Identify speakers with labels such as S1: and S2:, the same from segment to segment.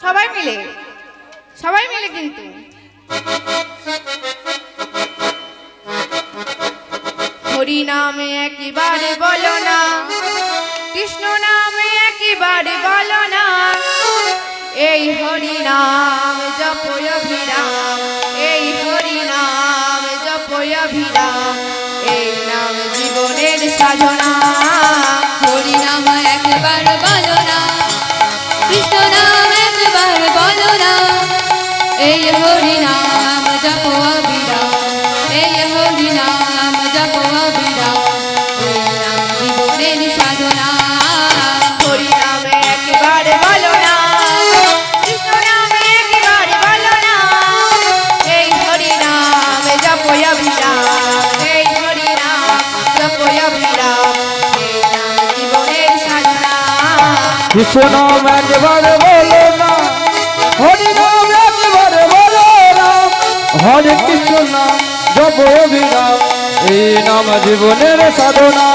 S1: সবাই মিলে সবাই মিলে কিন্তু। হরি নামে একবার বলো না, কৃষ্ণ নামে একবার বলো না, এই হরি নাম জপয় অভিরাম, এই হরি নাম জপয় অভিরাম, এই নাম জীবনের সাধনা।
S2: শোনো একবার বলো না, হরি নাম
S1: একবার বলো রাম হরে
S3: কৃষ্ণ নাম জপ অভিরাম, এই নাম জীবনের সাধনা।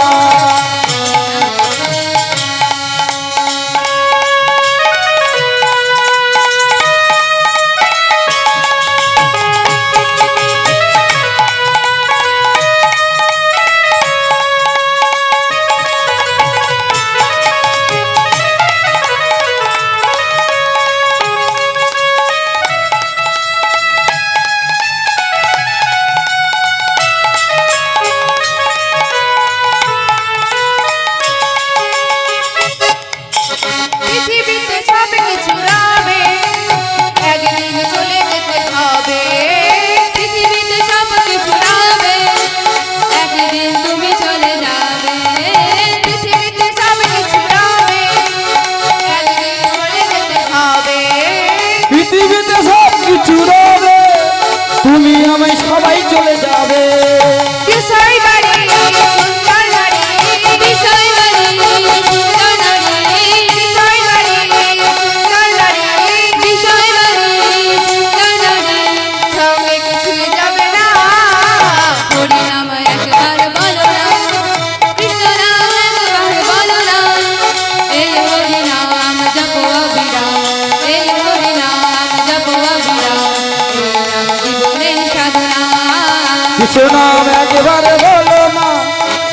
S1: কিছু
S2: নাম একবারে বলো না।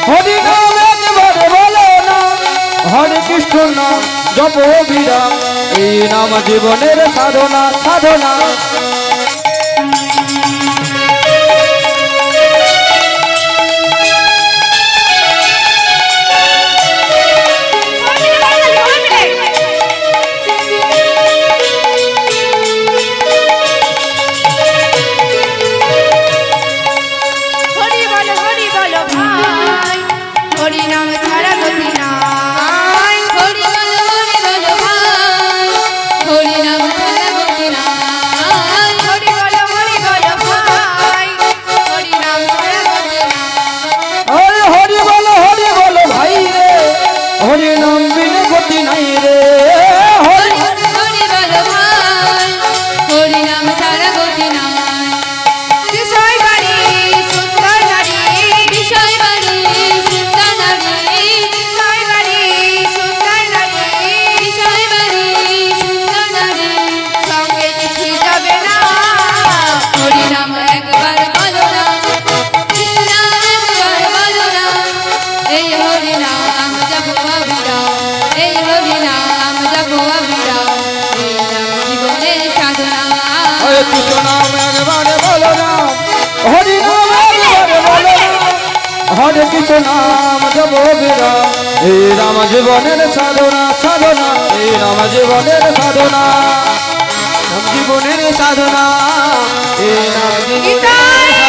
S2: হরি নাম
S3: একবারে বলো না। হরে কৃষ্ণ নাম, জপ বিরাম, এই নাম জীবনের সাধনা সাধনা।
S1: হরি নাম
S3: বিন গতি নাই হরে
S2: কিছু নাম
S3: জব হে রাম জীবনের সাধনা সাধনা হে রাম জীবনের সাধনা রাম জীবনের সাধনা হে রাম জীবনের